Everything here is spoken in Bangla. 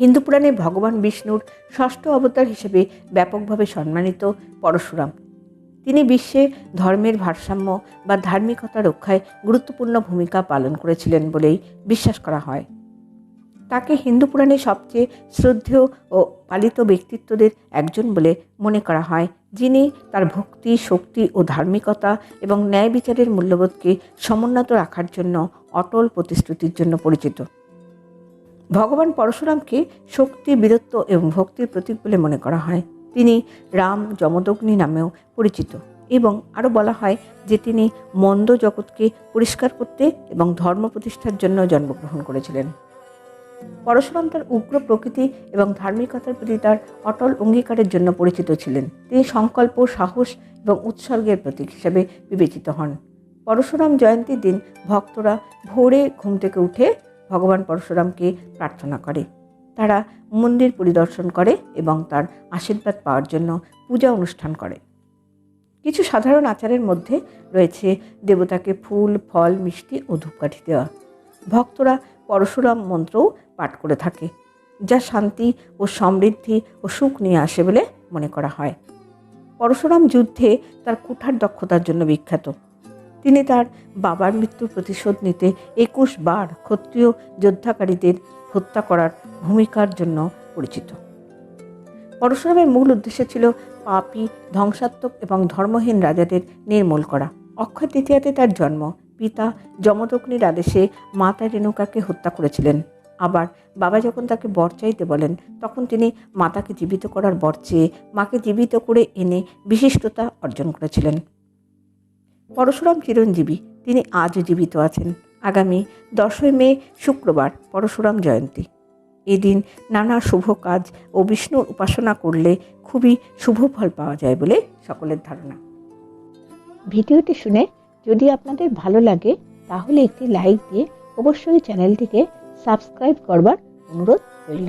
হিন্দু পুরাণে ভগবান বিষ্ণুর ষষ্ঠ অবতার হিসেবে ব্যাপকভাবে সম্মানিত পরশুরাম। তিনি বিশ্বে ধর্মের ভারসাম্য বা ধার্মিকতা রক্ষায় গুরুত্বপূর্ণ ভূমিকা পালন করেছিলেন বলেই বিশ্বাস করা হয়। তাকে হিন্দু পুরাণে সবচেয়ে শ্রদ্ধেয় ও পালিত ব্যক্তিত্বদের একজন বলে মনে করা হয়, যিনি তার ভক্তি, শক্তি ও ধার্মিকতা এবং ন্যায় বিচারের মূল্যবোধকে সমুন্নত রাখার জন্য অটল প্রতিশ্রুতির জন্য পরিচিত। ভগবান পরশুরামকে শক্তি, বীরত্ব এবং ভক্তির প্রতীক বলে মনে করা হয়। তিনি রাম যমদগ্নি নামেও পরিচিত এবং আরও বলা হয় যে তিনি মন্দ জগৎকে পরিষ্কার করতে এবং ধর্ম প্রতিষ্ঠার জন্য জন্মগ্রহণ করেছিলেন। পরশুরাম তার উগ্র প্রকৃতি এবং ধার্মিকতার প্রতি তার অটল অঙ্গীকারের জন্য পরিচিত ছিলেন। তিনি সংকল্প, সাহস এবং উৎসর্গের প্রতীক হিসেবে বিবেচিত হন। পরশুরাম জয়ন্তীর দিন ভক্তরা ভোরে ঘুম থেকে উঠে ভগবান পরশুরামকে প্রার্থনা করে। তারা মন্দির পরিদর্শন করে এবং তার আশীর্বাদ পাওয়ার জন্য পূজা অনুষ্ঠান করে। কিছু সাধারণ আচারের মধ্যে রয়েছে দেবতাকে ফুল, ফল, মিষ্টি ও ধূপকাঠি দেওয়া। ভক্তরা পরশুরাম মন্ত্রও পাঠ করে থাকে, যা শান্তি ও সমৃদ্ধি ও সুখ নিয়ে আসে বলে মনে করা হয়। পরশুরাম যুদ্ধে তার কুঠার দক্ষতার জন্য বিখ্যাত। তিনি তার বাবার মৃত্যুর প্রতিশোধ নিতে একুশ বার ক্ষত্রিয় যোদ্ধাকারীদের হত্যা করার ভূমিকার জন্য পরিচিত। পরশুরামের মূল উদ্দেশ্য ছিল পাপি, ধ্বংসাত্মক এবং ধর্মহীন রাজাদের নির্মূল করা। অক্ষয় তৃতীয়াতে তার জন্ম। পিতা যমদগ্নির আদেশে মাতা রেণুকাকে হত্যা করেছিলেন। আবার বাবা যখন তাকে বর চাইতে বলেন, তখন তিনি মাতাকে জীবিত করার বর চেয়ে মাকে জীবিত করে এনে বিশিষ্টতা অর্জন করেছিলেন। পরশুরাম চিরঞ্জীবী, তিনি আজও জীবিত আছেন। আগামী দশই মে, শুক্রবার, পরশুরাম জয়ন্তী। এদিন নানা শুভ কাজ ও বিষ্ণুর উপাসনা করলে খুবই শুভ ফল পাওয়া যায় বলে সকলের ধারণা। ভিডিওটি শুনে যদি আপনাদের ভালো লাগে, তাহলে একটি লাইক দিয়ে অবশ্যই চ্যানেলটিকে সাবস্ক্রাইব করবার অনুরোধ রইল।